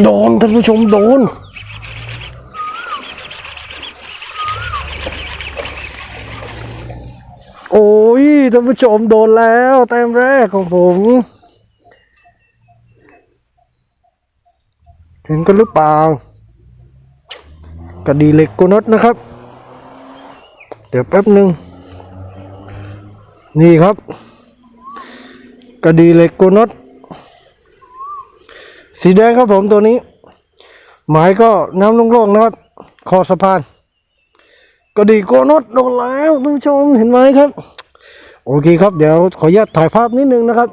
โดนท่านผู้ชมโดน โอ้ยท่านผู้ชมโดนแล้วแต้มแรกของผม เห็นกันหรือเปล่ากระดีเหล็กโกนดนะครับ เดี๋ยวแป๊บหนึ่งนี่ครับกระดีเหล็กโกนด สีแดงครับผมตัวนี้ หมายก็น้ำโล่งๆนะครับคอสะพาน ก็ดีโกนดโดนแล้วท่านผู้ชมเห็นไหมครับ โอเคครับเดี๋ยวขออนุญาตถ่ายภาพนิดนึงนะครับ